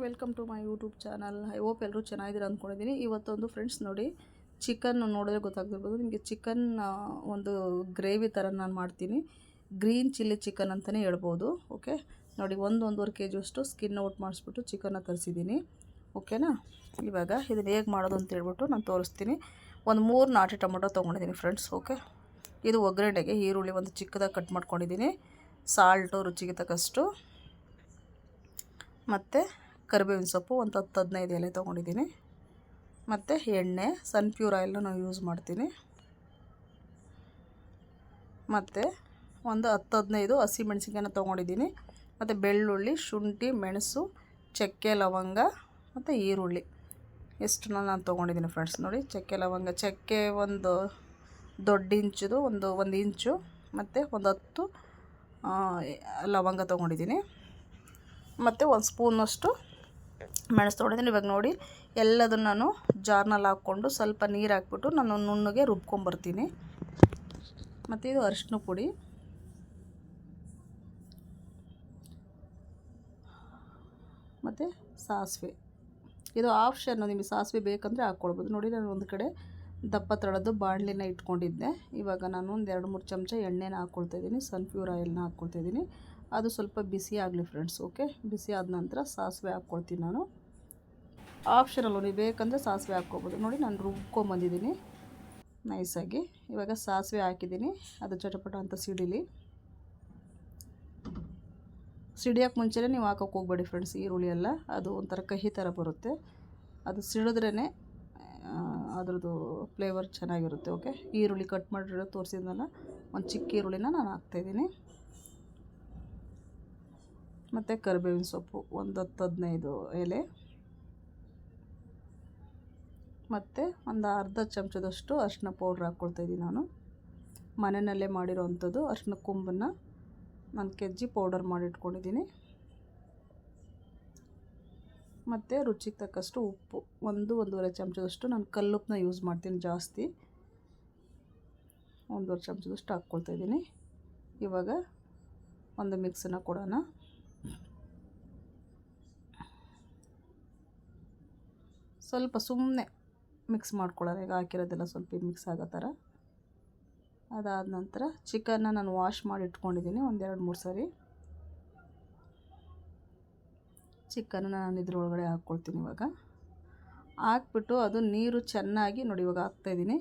Welcome to my YouTube channel I hope ಎಲ್ಲರೂ ಚೆನ್ನಾಗಿದ್ದೀರ ಅಂದ್ಕೊಂಡಿದ್ದೀನಿ. ಇವತ್ತೊಂದು ಫ್ರೆಂಡ್ಸ್ ನೋಡಿ ಚಿಕನ್ ನೋಡಿದ್ರೆ ಗೊತ್ತಾಗ್ತಿರ್ಬೋದು. ನಿಮಗೆ ಚಿಕನ್ ಒಂದು ಗ್ರೇವಿ ಥರ ನಾನು ಮಾಡ್ತೀನಿ. ಗ್ರೀನ್ ಚಿಲ್ಲಿ ಚಿಕನ್ ಅಂತಲೇ ಹೇಳ್ಬೋದು ಓಕೆ ನೋಡಿ, ಒಂದು ಒಂದೂವರೆ ಕೆ ಜಿಯಷ್ಟು ಸ್ಕಿನ್ ಔಟ್ ಮಾಡಿಸ್ಬಿಟ್ಟು ಚಿಕನ್ನ ತರಿಸಿದ್ದೀನಿ ಓಕೆನಾ ಇವಾಗ ಇದನ್ನು ಹೇಗೆ ಮಾಡೋದು ಅಂತ ಹೇಳ್ಬಿಟ್ಟು ನಾನು ತೋರಿಸ್ತೀನಿ. ಒಂದು ಮೂರು ನಾಟಿ ಟೊಮೊಟೊ ತೊಗೊಂಡಿದ್ದೀನಿ ಫ್ರೆಂಡ್ಸ್ ಓಕೆ ಇದು ಒಗ್ಗರಣೆಗೆ ಈರುಳ್ಳಿ ಒಂದು ಚಿಕ್ಕದಾಗಿ ಕಟ್ ಮಾಡ್ಕೊಂಡಿದ್ದೀನಿ. ಸಾಲ್ಟು ರುಚಿಗೆ ತಕ್ಕಷ್ಟು. ಮತ್ತು ಕರಿಬೇವಿನ ಸೊಪ್ಪು ಒಂದು ಹತ್ತು ಹದಿನೈದು ಎಲೆ ತೊಗೊಂಡಿದ್ದೀನಿ. ಮತ್ತು ಎಣ್ಣೆ ಸನ್ಪ್ಯೂರ್ ಆಯಿಲ್ನ ನಾವು ಯೂಸ್ ಮಾಡ್ತೀನಿ. ಮತ್ತು ಒಂದು ಹತ್ತು ಹದಿನೈದು ಹಸಿ ಮೆಣಸಿನ್ಕಾಯನ್ನ ತೊಗೊಂಡಿದ್ದೀನಿ. ಮತ್ತು ಬೆಳ್ಳುಳ್ಳಿ, ಶುಂಠಿ, ಮೆಣಸು, ಚಕ್ಕೆ, ಲವಂಗ, ಮತ್ತು ಈರುಳ್ಳಿ. ಎಷ್ಟನ್ನ ನಾನು ತೊಗೊಂಡಿದ್ದೀನಿ ಫ್ರೆಂಡ್ಸ್ ನೋಡಿ, ಚಕ್ಕೆ, ಲವಂಗ. ಚಕ್ಕೆ ಒಂದು ದೊಡ್ಡ ಇಂಚುದು, ಒಂದು ಒಂದು ಇಂಚು, ಮತ್ತು ಒಂದು ಹತ್ತು ಲವಂಗ ತೊಗೊಂಡಿದ್ದೀನಿ. ಮತ್ತು ಒಂದು ಸ್ಪೂನಷ್ಟು ಮೆಣಸು ತೊಗೊಂಡಿದ್ದೀನಿ ಇವಾಗ ನೋಡಿ, ಎಲ್ಲದನ್ನು ನಾನು ಜಾರ್ನಲ್ಲಿ ಹಾಕ್ಕೊಂಡು ಸ್ವಲ್ಪ ನೀರು ಹಾಕ್ಬಿಟ್ಟು ನಾನು ನುಣ್ಣಗೆ ರುಬ್ಕೊಂಬರ್ತೀನಿ. ಮತ್ತು ಇದು ಅರಿಶಿನ ಪುಡಿ. ಮತ್ತು ಸಾಸಿವೆ. ಇದು ಆಪ್ಷನ್ನು ನಿಮಗೆ ಸಾಸಿವೆ ಬೇಕಂದರೆ ಹಾಕ್ಕೊಳ್ಬೋದು. ನೋಡಿ, ನಾನು ಒಂದು ಕಡೆ ದಪ್ಪ ತಳದ್ದು ಬಾಣಲಿನ ಇಟ್ಕೊಂಡಿದ್ದೆ. ಇವಾಗ ನಾನು ಒಂದು ಎರಡು ಮೂರು ಚಮಚ ಎಣ್ಣೆನ ಹಾಕ್ಕೊಳ್ತಾ ಇದ್ದೀನಿ. ಸನ್ಫ್ಯೂರ್ ಆಯಿಲ್ನ ಹಾಕ್ಕೊಳ್ತಾ ಇದ್ದೀನಿ. ಅದು ಸ್ವಲ್ಪ ಬಿಸಿ ಆಗಲಿ ಫ್ರೆಂಡ್ಸ್ ಓಕೆ ಬಿಸಿ ಆದ ನಂತರ ಸಾಸಿವೆ ಹಾಕ್ಕೊಳ್ತೀನಿ ನಾನು. ಆಪ್ಷನಲ್ಲು ನೀವು ಬೇಕಂದರೆ ಸಾಸಿವೆ ಹಾಕ್ಕೋಬೋದು. ನೋಡಿ ನಾನು ರುಬ್ಕೊಂಬಂದಿದ್ದೀನಿ ನೈಸಾಗಿ ಇವಾಗ ಸಾಸಿವೆ ಹಾಕಿದ್ದೀನಿ. ಅದು ಚಟಪಟ ಅಂತ ಸಿಡಿಲಿ. ಸಿಡಿಯೋಕ್ಕೆ ಮುಂಚೆನೇ ನೀವು ಹಾಕೋಕೆ ಹೋಗ್ಬೇಡಿ ಫ್ರೆಂಡ್ಸ್ ಈರುಳ್ಳಿ ಎಲ್ಲ. ಅದು ಒಂಥರ ಕಹಿ ಥರ ಬರುತ್ತೆ. ಅದು ಸಿಡಿದ್ರೇ ಅದ್ರದ್ದು ಫ್ಲೇವರ್ ಚೆನ್ನಾಗಿರುತ್ತೆ ಓಕೆ ಈರುಳ್ಳಿ ಕಟ್ ಮಾಡಿರೋ ತೋರಿಸಿದ್ನಲ್ಲ, ಒಂದು ಚಿಕ್ಕ ಈರುಳ್ಳಿನ ನಾನು ಹಾಕ್ತಾಯಿದ್ದೀನಿ ಮತ್ತು ಕರಿಬೇವಿನ ಸೊಪ್ಪು, ಒಂದು ಹತ್ತು ಹದಿನೈದು ಎಲೆ. ಮತ್ತು ಒಂದು ಅರ್ಧ ಚಮಚದಷ್ಟು ಅರಿಶಿನ ಪೌಡ್ರ್ ಹಾಕ್ಕೊಳ್ತಾಯಿದ್ದೀನಿ ನಾನು. ಮನೆಯಲ್ಲೇ ಮಾಡಿರೋ ಅಂಥದ್ದು ಅರಿಶಿನ ಕೊಂಬನ್ನು ನಾನು ಕೆಜ್ಜಿ ಪೌಡರ್ ಮಾಡಿಟ್ಕೊಂಡಿದ್ದೀನಿ. ಮತ್ತು ರುಚಿಗೆ ತಕ್ಕಷ್ಟು ಉಪ್ಪು, ಒಂದು, ಒಂದೂವರೆ ಚಮಚದಷ್ಟು ನಾನು ಕಲ್ಲುಪ್ಪನ್ನ ಯೂಸ್ ಮಾಡ್ತೀನಿ ಜಾಸ್ತಿ. ಒಂದೂವರೆ ಚಮಚದಷ್ಟು ಹಾಕ್ಕೊಳ್ತಾ ಇದ್ದೀನಿ. ಇವಾಗ ಒಂದು ಮಿಕ್ಸನ್ನು ಕೊಡೋಣ. ಸ್ವಲ್ಪ ಸುಮ್ಮನೆ ಮಿಕ್ಸ್ ಮಾಡ್ಕೊಳ್ಳೋಣ ಈಗ ಹಾಕಿರೋದೆಲ್ಲ ಸ್ವಲ್ಪ ಮಿಕ್ಸ್ ಆಗೋ ಥರ. ಅದಾದ ನಂತರ ಚಿಕನ್ನ ನಾನು ವಾಶ್ ಮಾಡಿ ಇಟ್ಕೊಂಡಿದ್ದೀನಿ ಒಂದೆರಡು ಮೂರು ಸರಿ. ಚಿಕನ್ನ ನಾನು ಇದ್ರೊಳಗಡೆ ಹಾಕ್ಕೊಳ್ತೀನಿ ಇವಾಗ. ಹಾಕ್ಬಿಟ್ಟು ಅದು ನೀರು ಚೆನ್ನಾಗಿ ನೋಡಿ ಇವಾಗ ಹಾಕ್ತಾಯಿದ್ದೀನಿ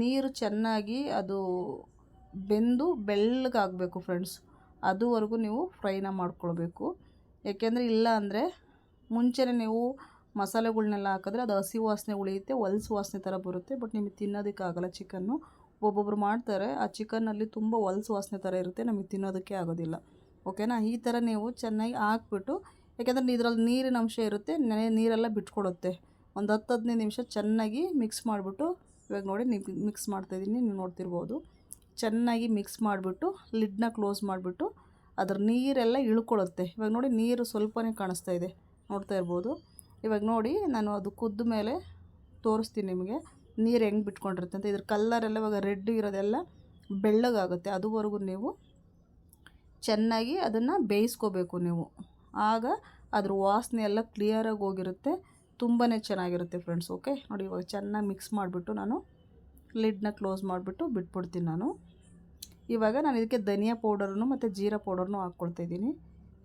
ನೀರು ಚೆನ್ನಾಗಿ ಅದು ಬೆಂದು ಬೆಳ್ಳಗಾಗಬೇಕು ಫ್ರೆಂಡ್ಸ್. ಅದುವರೆಗೂ ನೀವು ಫ್ರೈನ ಮಾಡ್ಕೊಳ್ಬೇಕು. ಏಕೆಂದರೆ ಇಲ್ಲ ಅಂದರೆ ಮುಂಚೆನೇ ನೀವು ಮಸಾಲೆಗಳ್ನೆಲ್ಲ ಹಾಕಿದ್ರೆ ಅದು ಹಸಿ ವಾಸನೆ ಉಳಿಯುತ್ತೆ, ಹೊಲ್ಸು ವಾಸನೆ ಥರ ಬರುತ್ತೆ. ಬಟ್ ನಿಮಗೆ ತಿನ್ನೋದಕ್ಕಾಗಲ್ಲ ಚಿಕನ್ನು. ಒಬ್ಬೊಬ್ರು ಮಾಡ್ತಾರೆ, ಆ ಚಿಕನ್ನಲ್ಲಿ ತುಂಬ ಹೊಲಸು ವಾಸನೆ ಥರ ಇರುತ್ತೆ, ನಮಗೆ ತಿನ್ನೋದಕ್ಕೆ ಆಗೋದಿಲ್ಲ. ಓಕೆನಾ? ಈ ಥರ ನೀವು ಚೆನ್ನಾಗಿ ಹಾಕ್ಬಿಟ್ಟು, ಯಾಕೆಂದರೆ ಇದರಲ್ಲಿ ನೀರಿನ ಅಂಶ ಇರುತ್ತೆ, ನೆನೆ ನೀರೆಲ್ಲ ಬಿಟ್ಕೊಡುತ್ತೆ. ಒಂದು ಹತ್ತು ಹದಿನೈದು ನಿಮಿಷ ಚೆನ್ನಾಗಿ ಮಿಕ್ಸ್ ಮಾಡಿಬಿಟ್ಟು, ಇವಾಗ ನೋಡಿ ಮಿಕ್ಸ್ ಮಾಡ್ತಾಯಿದ್ದೀನಿ ನೀವು ನೋಡ್ತಿರ್ಬೋದು. ಚೆನ್ನಾಗಿ ಮಿಕ್ಸ್ ಮಾಡಿಬಿಟ್ಟು, ಲಿಡ್ನ ಕ್ಲೋಸ್ ಮಾಡಿಬಿಟ್ಟು, ಅದ್ರ ನೀರೆಲ್ಲ ಇಳ್ಕೊಳುತ್ತೆ ಇವಾಗ ನೋಡಿ, ನೀರು ಸ್ವಲ್ಪನೇ ಕಾಣಿಸ್ತಾ ಇದೆ. ನೋಡ್ತಾ ಇರ್ಬೋದು. ಇವಾಗ ನೋಡಿ ನಾನು ಅದು ಕುದ್ದ ಮೇಲೆ ತೋರಿಸ್ತೀನಿ ನಿಮಗೆ. ನೀರು ಹೆಂಗೆ ಬಿಟ್ಕೊಂಡಿರುತ್ತೆ ಅಂತ. ಇದ್ರ ಕಲ್ಲರೆಲ್ಲ ಇವಾಗ ರೆಡ್ ಇರೋದೆಲ್ಲ ಬೆಳ್ಳಗಾಗುತ್ತೆ. ಅದುವರೆಗೂ ನೀವು ಚೆನ್ನಾಗಿ ಅದನ್ನು ಬೇಯಿಸ್ಕೋಬೇಕು ನೀವು. ಆಗ ಅದ್ರ ವಾಸನೆ ಎಲ್ಲ ಕ್ಲಿಯರಾಗಿ ಹೋಗಿರುತ್ತೆ. ತುಂಬಾ ಚೆನ್ನಾಗಿರುತ್ತೆ ಫ್ರೆಂಡ್ಸ್ ಓಕೆ ನೋಡಿ ಇವಾಗ ಚೆನ್ನಾಗಿ ಮಿಕ್ಸ್ ಮಾಡಿಬಿಟ್ಟು ನಾನು ಲಿಡ್ನ ಕ್ಲೋಸ್ ಮಾಡಿಬಿಟ್ಟು ಬಿಟ್ಬಿಡ್ತೀನಿ ನಾನು. ಇವಾಗ ನಾನು ಇದಕ್ಕೆ ಧನಿಯಾ ಪೌಡರನ್ನು ಮತ್ತು ಜೀರಾ ಪೌಡರ್ನು ಹಾಕ್ಕೊಳ್ತಾಯಿದ್ದೀನಿ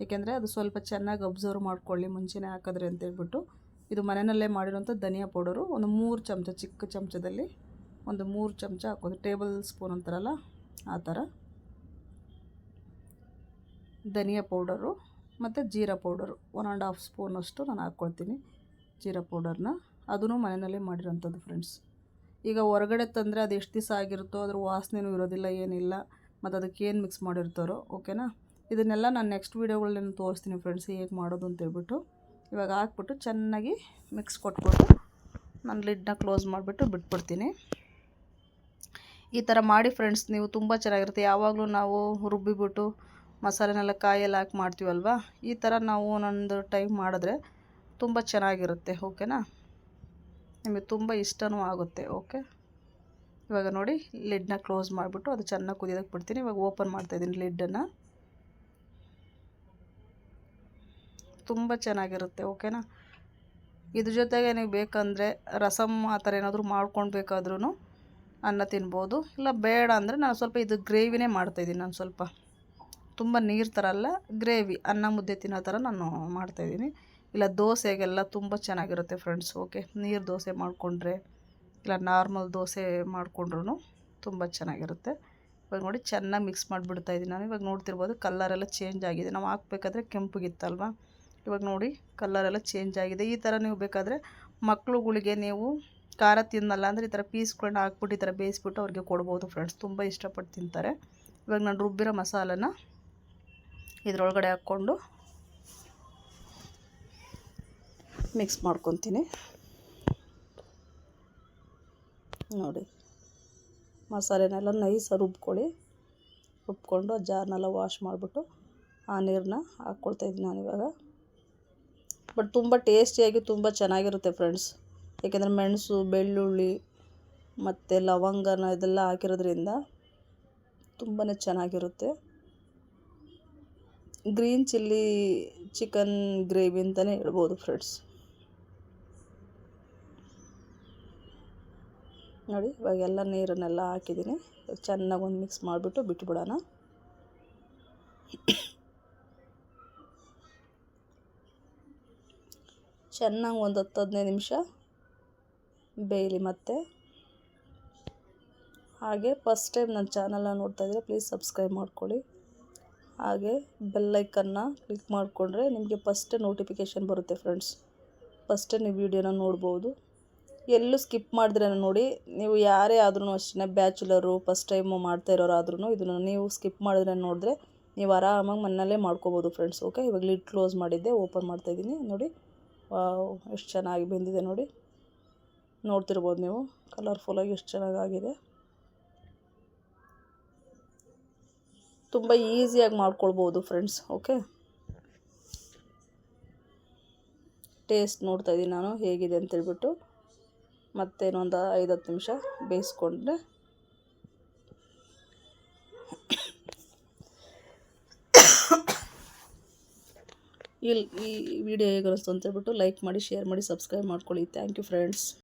ಏಕೆಂದರೆ ಅದು ಸ್ವಲ್ಪ ಚೆನ್ನಾಗಿ ಅಬ್ಸರ್ವ್ ಮಾಡ್ಕೊಳ್ಳಿ, ಮುಂಚೆನೇ ಹಾಕಿದ್ರೆ ಅಂತ ಹೇಳ್ಬಿಟ್ಟು. ಇದು ಮನೆಯಲ್ಲೇ ಮಾಡಿರೋಂಥ ಧನಿಯಾ ಪೌಡರು. ಒಂದು ಮೂರು ಚಮಚ, ಚಿಕ್ಕ ಚಮಚದಲ್ಲಿ ಒಂದು ಮೂರು ಚಮಚ ಹಾಕೋದು. ಟೇಬಲ್ ಸ್ಪೂನ್ ಅಂತಾರಲ್ಲ, ಆ ಥರ. ಧನಿಯಾ ಪೌಡರು ಮತ್ತು ಜೀರಾ ಪೌಡರು. ಒನ್ ಆ್ಯಂಡ್ ಹಾಫ್ ಸ್ಪೂನಷ್ಟು ನಾನು ಹಾಕ್ಕೊಳ್ತೀನಿ ಜೀರಾ ಪೌಡರ್ನ. ಅದೂ ಮನೆಯಲ್ಲೇ ಮಾಡಿರೋಂಥದ್ದು ಫ್ರೆಂಡ್ಸ್. ಈಗ ಹೊರಗಡೆ ತಂದರೆ ಅದು ಎಷ್ಟು ದಿವಸ ಆಗಿರುತ್ತೋ, ಅದ್ರ ವಾಸನೆನೂ ಇರೋದಿಲ್ಲ, ಏನಿಲ್ಲ. ಮತ್ತು ಅದಕ್ಕೆ ಏನು ಮಿಕ್ಸ್ ಮಾಡಿರ್ತಾರೋ ಓಕೆನಾ ಇದನ್ನೆಲ್ಲ ನಾನು ನೆಕ್ಸ್ಟ್ ವೀಡಿಯೋಗಳನ್ನ ತೋರಿಸ್ತೀನಿ ಫ್ರೆಂಡ್ಸ್ ಹೇಗೆ ಮಾಡೋದು ಅಂತ ಹೇಳ್ಬಿಟ್ಟು. ಇವಾಗ ಹಾಕ್ಬಿಟ್ಟು ಚೆನ್ನಾಗಿ ಮಿಕ್ಸ್ ಕೊಟ್ಬಿಟ್ಟು ನಾನು ಲಿಡ್ನ ಕ್ಲೋಸ್ ಮಾಡಿಬಿಟ್ಟು ಬಿಟ್ಬಿಡ್ತೀನಿ. ಈ ಥರ ಮಾಡಿ ಫ್ರೆಂಡ್ಸ್ ನೀವು ತುಂಬ ಚೆನ್ನಾಗಿರುತ್ತೆ. ಯಾವಾಗಲೂ ನಾವು ರುಬ್ಬಿಬಿಟ್ಟು ಮಸಾಲೆನೆಲ್ಲ ಕಾಯಲ್ಲಿ ಹಾಕಿ ಮಾಡ್ತೀವಲ್ವ? ಈ ಥರ ನಾವು ಒಂದೊಂದು ಟೈಮ್ ಮಾಡಿದ್ರೆ ತುಂಬ ಚೆನ್ನಾಗಿರುತ್ತೆ ಓಕೆನಾ ನಿಮಗೆ ತುಂಬ ಇಷ್ಟನೂ ಆಗುತ್ತೆ ಓಕೆ ಇವಾಗ ನೋಡಿ ಲಿಡ್ನ ಕ್ಲೋಸ್ ಮಾಡಿಬಿಟ್ಟು ಅದು ಚೆನ್ನಾಗಿ ಕುದಿಯೋದಕ್ಕೆ ಬಿಡ್ತೀನಿ. ಇವಾಗ ಓಪನ್ ಮಾಡ್ತಾಯಿದ್ದೀನಿ ಲಿಡ್ಡನ್ನು ತುಂಬ ಚೆನ್ನಾಗಿರುತ್ತೆ, ಓಕೆನಾ? ಇದ್ರ ಜೊತೆಗೆ ನೀವು ಬೇಕಂದರೆ ರಸಮ್ ಆ ಥರ ಏನಾದರೂ ಮಾಡ್ಕೊಂಡು ಬೇಕಾದ್ರೂ ಅನ್ನ ತಿನ್ಬೋದು. ಇಲ್ಲ ಬೇಡ ಅಂದರೆ ನಾನು ಸ್ವಲ್ಪ ಇದು ಗ್ರೇವಿನೇ ಮಾಡ್ತಾಯಿದ್ದೀನಿ ನಾನು ಸ್ವಲ್ಪ. ತುಂಬ ನೀರು ಥರ ಅಲ್ಲ, ಗ್ರೇವಿ, ಅನ್ನ ಮುದ್ದೆ ತಿನ್ನೋ ಥರ ನಾನು ಮಾಡ್ತಾಯಿದ್ದೀನಿ ಇಲ್ಲ ದೋಸೆಗೆಲ್ಲ ತುಂಬ ಚೆನ್ನಾಗಿರುತ್ತೆ ಫ್ರೆಂಡ್ಸ್, ಓಕೆ? ನೀರು ದೋಸೆ ಮಾಡಿಕೊಂಡ್ರೆ, ಇಲ್ಲ ನಾರ್ಮಲ್ ದೋಸೆ ಮಾಡಿಕೊಂಡ್ರು ತುಂಬ ಚೆನ್ನಾಗಿರುತ್ತೆ. ಇವಾಗ ನೋಡಿ ಚೆನ್ನಾಗಿ ಮಿಕ್ಸ್ ಮಾಡಿಬಿಡ್ತಾಯಿದ್ದೀನಿ ನಾನು. ಇವಾಗ ನೋಡ್ತಿರ್ಬೋದು ಕಲ್ಲರೆಲ್ಲ ಚೇಂಜ್ ಆಗಿದೆ. ನಾವು ಹಾಕ್ಬೇಕಾದ್ರೆ ಕೆಂಪಗಿತ್ತಲ್ವ ಇವಾಗ ನೋಡಿ ಕಲ್ಲರೆಲ್ಲ ಚೇಂಜ್ ಆಗಿದೆ. ಈ ಥರ ನೀವು ಬೇಕಾದರೆ ಮಕ್ಕಳುಗಳಿಗೆ ನೀವು ಖಾರ ತಿನ್ನಲ್ಲ ಅಂದರೆ ಈ ಥರ ಪೀಸ್ಗಳನ್ನ ಹಾಕ್ಬಿಟ್ಟು ಈ ಥರ ಬೇಯಿಸ್ಬಿಟ್ಟು ಅವ್ರಿಗೆ ಕೊಡ್ಬೋದು ಫ್ರೆಂಡ್ಸ್ ತುಂಬ ಇಷ್ಟಪಟ್ಟು ತಿಂತಾರೆ. ಇವಾಗ ನಾನು ರುಬ್ಬಿರೋ ಮಸಾಲನ ಇದರೊಳಗಡೆ ಹಾಕ್ಕೊಂಡು ಮಿಕ್ಸ್ ಮಾಡ್ಕೊತೀನಿ. ನೋಡಿ, ಮಸಾಲೆನೆಲ್ಲ ನೈಸಾಗಿ ರುಬ್ಕೊಳ್ಳಿ. ರುಬ್ಕೊಂಡು ಜಾರ್ನೆಲ್ಲ ವಾಶ್ ಮಾಡಿಬಿಟ್ಟು ಆ ನೀರನ್ನ ಹಾಕ್ಕೊಳ್ತಾಯಿದ್ದೀನಿ ನಾನಿವಾಗ. ಬಟ್ ತುಂಬ ಟೇಸ್ಟಿಯಾಗಿ ತುಂಬ ಚೆನ್ನಾಗಿರುತ್ತೆ ಫ್ರೆಂಡ್ಸ್. ಏಕೆಂದರೆ ಮೆಣಸು, ಬೆಳ್ಳುಳ್ಳಿ ಮತ್ತು ಲವಂಗನ ಇದೆಲ್ಲ ಹಾಕಿರೋದ್ರಿಂದ ತುಂಬಾ ಚೆನ್ನಾಗಿರುತ್ತೆ. ಗ್ರೀನ್ ಚಿಲ್ಲಿ ಚಿಕನ್ ಗ್ರೇವಿ ಅಂತಲೇ ಹೇಳ್ಬೋದು ಫ್ರೆಂಡ್ಸ್. ನೋಡಿ ಇವಾಗೆಲ್ಲ ನೀರನ್ನೆಲ್ಲ ಹಾಕಿದ್ದೀನಿ. ಚೆನ್ನಾಗಿ ಒಂದು ಮಿಕ್ಸ್ ಮಾಡಿಬಿಟ್ಟು ಬಿಟ್ಬಿಡೋಣ. ಚೆನ್ನಾಗಿ ಒಂದು ಹತ್ತು ಹದಿನೈದು ನಿಮಿಷ ಬೇಯಲಿ ಮತ್ತೆ. ಹಾಗೆ ಫಸ್ಟ್ ಟೈಮ್ ನನ್ನ ಚಾನಲ್ನ ಇದ್ದರೆ ಪ್ಲೀಸ್ ಸಬ್ಸ್ಕ್ರೈಬ್ ಮಾಡ್ಕೊಳ್ಳಿ. ಹಾಗೆ ಬೆಲ್ಲೈಕನ್ನ ಕ್ಲಿಕ್ ಮಾಡಿಕೊಂಡ್ರೆ ನಿಮಗೆ ಫಸ್ಟೇ ನೋಟಿಫಿಕೇಷನ್ ಬರುತ್ತೆ ಫ್ರೆಂಡ್ಸ್ ಫಸ್ಟೇ ನೀವು ವಿಡಿಯೋನ ನೋಡ್ಬೋದು. ಎಲ್ಲೂ ಸ್ಕಿಪ್ ಮಾಡಿದ್ರೆ ನೋಡಿ, ನೀವು ಯಾರೇ ಆದ್ರೂ ಅಷ್ಟೇ ಬ್ಯಾಚುಲರು ಫಸ್ಟ್ ಟೈಮು ಮಾಡ್ತಾ ಇರೋರಾದ್ರೂ ಇದನ್ನು ನೀವು ಸ್ಕಿಪ್ ಮಾಡಿದ್ರೆ ನೋಡಿದ್ರೆ ನೀವು ಆರಾಮಾಗಿ ಮನೆಯಲ್ಲೇ ಮಾಡ್ಕೋಬೋದು ಫ್ರೆಂಡ್ಸ್ ಓಕೆ ಇವಾಗ ಲಿಡ್ ಕ್ಲೋಸ್ ಮಾಡಿದ್ದೆ ಓಪನ್ ಮಾಡ್ತಾಯಿದ್ದೀನಿ ನೋಡಿ. ಎಷ್ಟು ಚೆನ್ನಾಗಿ ಬೆಂದಿದೆ ನೋಡಿ. ನೋಡ್ತಿರ್ಬೋದು ನೀವು ಕಲರ್ಫುಲ್ಲಾಗಿ ಎಷ್ಟು ಚೆನ್ನಾಗಾಗಿದೆ. ತುಂಬ ಈಸಿಯಾಗಿ ಮಾಡ್ಕೊಳ್ಬೋದು ಫ್ರೆಂಡ್ಸ್ ಓಕೆ ಟೇಸ್ಟ್ ನೋಡ್ತಾಯಿದ್ದೀನಿ ನಾನು, ಹೇಗಿದೆ ಅಂತೇಳ್ಬಿಟ್ಟು ಮತ್ತೇನೊಂದು ಐದು ಹತ್ತು ನಿಮಿಷ ಬೇಯಿಸ್ಕೊಂಡ್ರೆ ಇಲ್ಲಿ ಈ ವಿಡಿಯೋ ಹೇಗೆ ಅಂತ ಹೇಳ್ಬಿಟ್ಟು ಲೈಕ್ ಮಾಡಿ ಶೇರ್ ಮಾಡಿ ಸಬ್ಸ್ಕ್ರೈಬ್ ಮಾಡ್ಕೊಳ್ಳಿ. Thank you friends